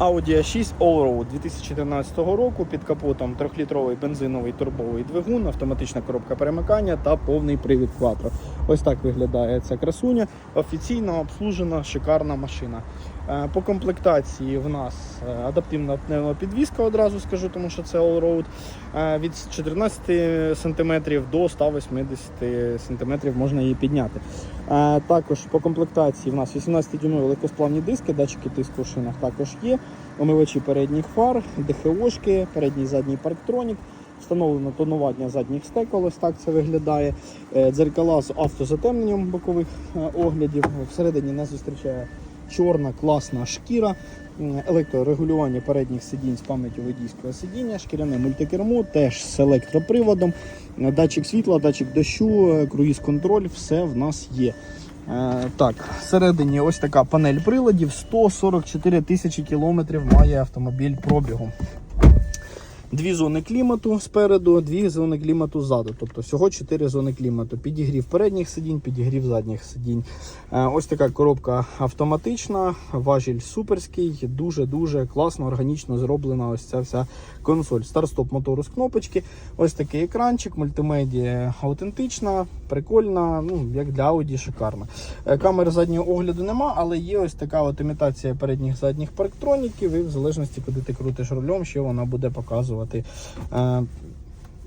Audi A6 Allroad 2013 року під капотом 3-літровий бензиновий турбовий двигун, автоматична коробка перемикання та повний привід Quattro. Ось так виглядає ця красуня. Офіційно обслужена, шикарна машина. Е, По комплектації в нас е, адаптивна пневмопідвізка, одразу скажу, тому що це Allroad. Е, Від 14 см до 180 см можна її підняти. Також по комплектації в нас 18-дюймові легкосплавні диски, датчики тиску в шинах також є. Омивачі передніх фар, ДХОшки, передній і задній парктронік. Встановлено тонування задніх стекол, ось так це виглядає. Дзеркала з автозатемненням бокових оглядів. Всередині нас зустрічає чорна класна шкіра, електрорегулювання передніх сидінь з пам'яттю водійського сидіння, шкіряне мультикермо, теж з електроприводом, датчик світла, датчик дощу, круїз-контроль, все в нас є. Е, так, всередині ось така панель приладів, 144 тисячі кілометрів має автомобіль пробігу. Дві зони клімату спереду, дві зони клімату ззаду. Тобто всього чотири зони клімату. Підігрів передніх сидінь, підігрів задніх сидінь. Е, Ось така коробка автоматична, важіль суперський, дуже-дуже класно, органічно зроблена ось ця вся консоль. Старт-стоп мотору з кнопочки. Ось такий екранчик, мультимедіа аутентична, прикольна, ну як для Audi шикарна. Е, Камери заднього огляду нема, але є ось така от імітація передніх задніх парктроніків, і в залежності, куди ти крутиш рулем, що вона буде показувати. Е,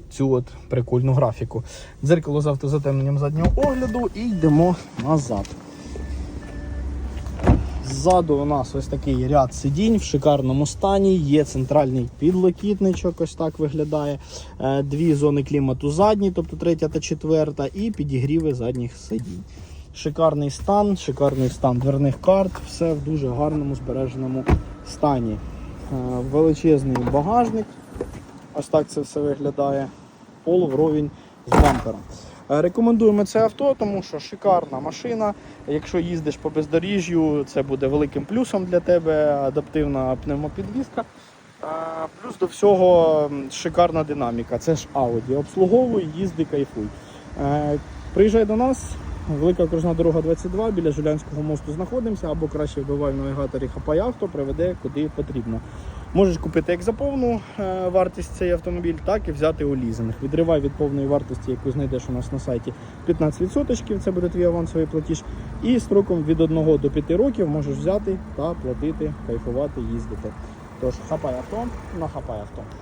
Цю от прикольну графіку. Дзеркало з автозатемненням заднього огляду і йдемо назад. Ззаду у нас ось такий ряд сидінь в шикарному стані. Є центральний підлокітничок, ось так виглядає. Е, Дві зони клімату задні, тобто третя та четверта, і підігріви задніх сидінь. Шикарний стан, шикарний стан дверних карт, все в дуже гарному збереженому стані. Е, Величезний багажник. Ось так це все виглядає. Пол вровень з бампером. Е, Рекомендуємо це авто, тому що шикарна машина. Якщо їздиш по бездоріжжю, це буде великим плюсом для тебе. Адаптивна пневмопідвізка. Е, Плюс до всього шикарна динаміка. Це ж Audi. Обслуговуй, їзди, кайфуй. Е, Приїжджай до нас. Велика окружна дорога 22 біля Жулянського мосту знаходимося, або краще вбивай в навігаторі хапай авто, приведе куди потрібно. Можеш купити як за повну е, вартість цей автомобіль, так і взяти у лізинг. Відривай від повної вартості, яку знайдеш у нас на сайті 15%, це буде твій авансовий платіж. І строком від 1 до 5 років можеш взяти та платити, кайфувати, їздити. Тож хапай авто, на хапай авто.